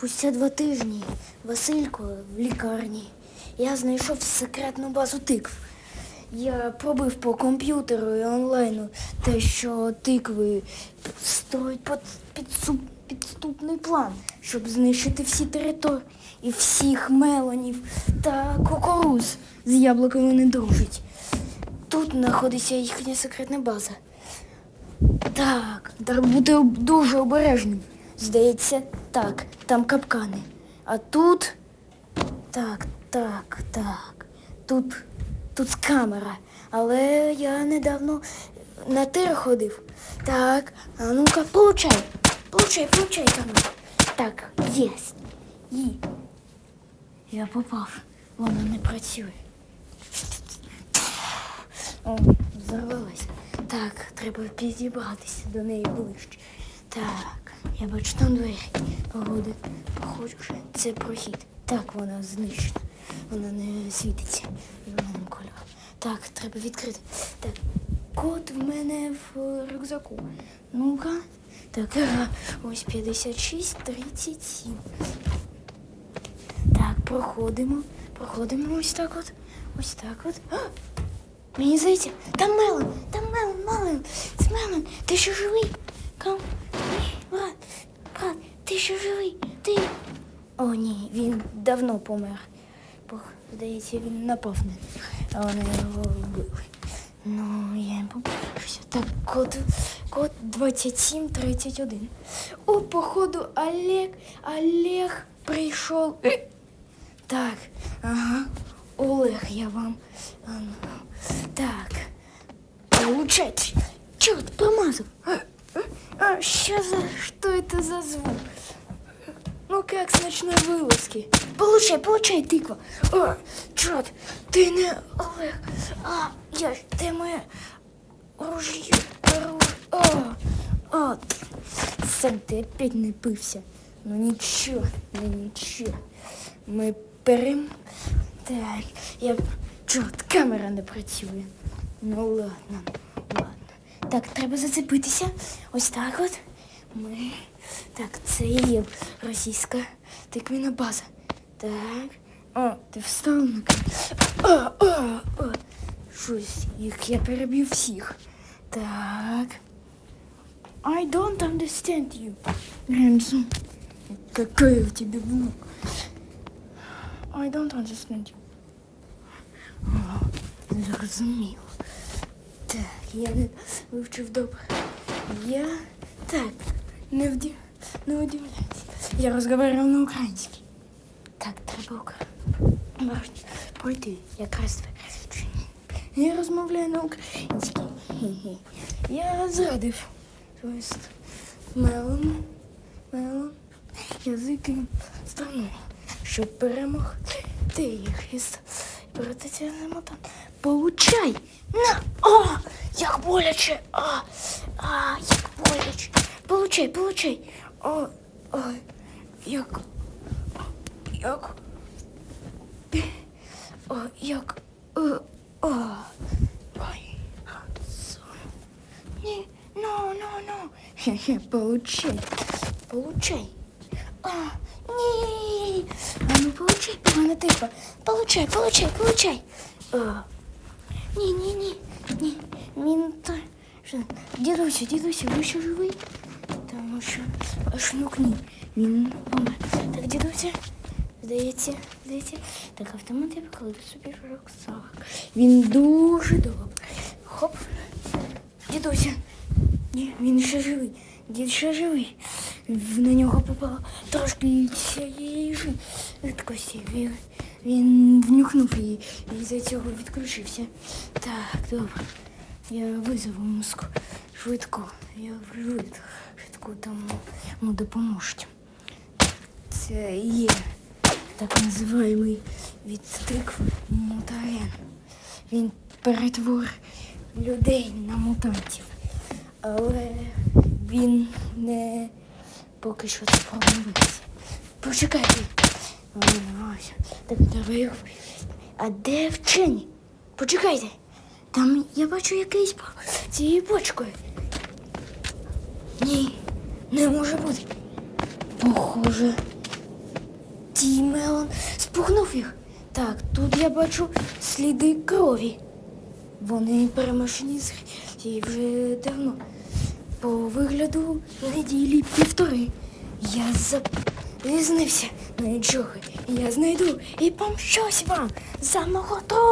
Спустя два тижні Василько в лікарні. Я знайшов секретну базу тикв. Я пробив по комп'ютеру і онлайну те, що тикви строють під, підсуп, підступний план, щоб знищити всі території і всіх мелонів та кукуруз з яблуками не дружать. Тут знаходиться їхня секретна база. Так, треба бути дуже обережним. Здається, так, там капкани. А тут. Так, так, так. Тут. Тут камера. Але я недавно на тир ходив. Так, а ну-ка, получай. Получай, получай камеру. Так, єсть. І. Я попав. Вона не працює. О, взорвалась. Так, треба підібратися до неї ближче. Так, я бачу там двері. Погоди, походжу, це прохід. Так, вона знищена. Вона не світиться зеленим кольором. Так, треба відкрити. Так, код в мене в рюкзаку. Ну-ка. Так, ось 56, 37. Так, проходимо. Проходимо ось так от. Ось так от. А! Мені здається, там Мелон, там Мелон, Мелон, це Мелон, ти ще живий? Кам? Брат, брат, ти ще живий, ти. О, ні, він давно помер. Бо, здається, він напав на них, а вони його вбили. Ну, я їм побачився. Так, код, код 2731. О, походу, Олег, Олег прийшов. Е, Так, ага. Олег, я вам. Так. Получайте. Черт, промазал. А, а, а, что за... Что это за звук? Ну как с ночной вылазки? Получай, получай, тыква. А, черт, ты не Олег. А, я ж, ты моя ружье. Оружие. А, а, сам ты опять напився. Ну нічого, ну нічого. Ми перем... Так, я... Чорт, камера не працює. Ну ладно, ладно. Так, треба зацепитися. Ось так от. Ми. Так, це є російська тиквіна база. Так. О, ти встав на камеру. О, о, о. Щось, їх я переб'ю всіх. Так. I don't understand you. Ремзу. Какая у тебя внук? I don't understand you. Зрозуміло. Так, я не вивчив добре. Я так, не вді... не удивляйся. Я розмовляю на українській. Так, треба ука- пройти якраз вивчення. Я розмовляю на українській. Я зрадив. Тобто, мелом, мелом, язики страну, щоб перемогти їх із братицяним там. Получай! На! О! Як боляче! А! А, як боляче! Получай, получай! О, ой, як. Як. О, як. О, о. Ой. Не, no, no, no. Хе-хе, получай. Получай. А, ні. А ну получай, погана типа. Получай, получай, получай. А. Ні, ні, ні. Ні. Він то. Дідуся, дідуся, ви ще живий? Тому що ну ні. Він помер. Так, дідуся. Здається, здається. Так, автомат я покладу собі в рюкзак. Він дуже добре. Хоп. Дідуся. Ні, він ще живий. Дід ще живий. На нього попало трошки цієї жидкості. Він, він внюхнув її і за цього відключився. Так, добре. Я визову мозку швидко. Я швидко, тому йому допоможуть. Це є так називаємий відстрик мутаген. Він перетворив людей на мутантів. Але він не поки що це промовився. Почекайте. Так його. А де вчені? Почекайте. Там я бачу якийсь цією бочкою. Ні, не може бути. Похоже, Стій, Мелон, спугнув їх. Так, тут я бачу сліди крові. Вони перемашені з вже давно. По вигляду неділі півтори. Я запізнився на нічого. Я знайду і помщусь вам за мого трупа.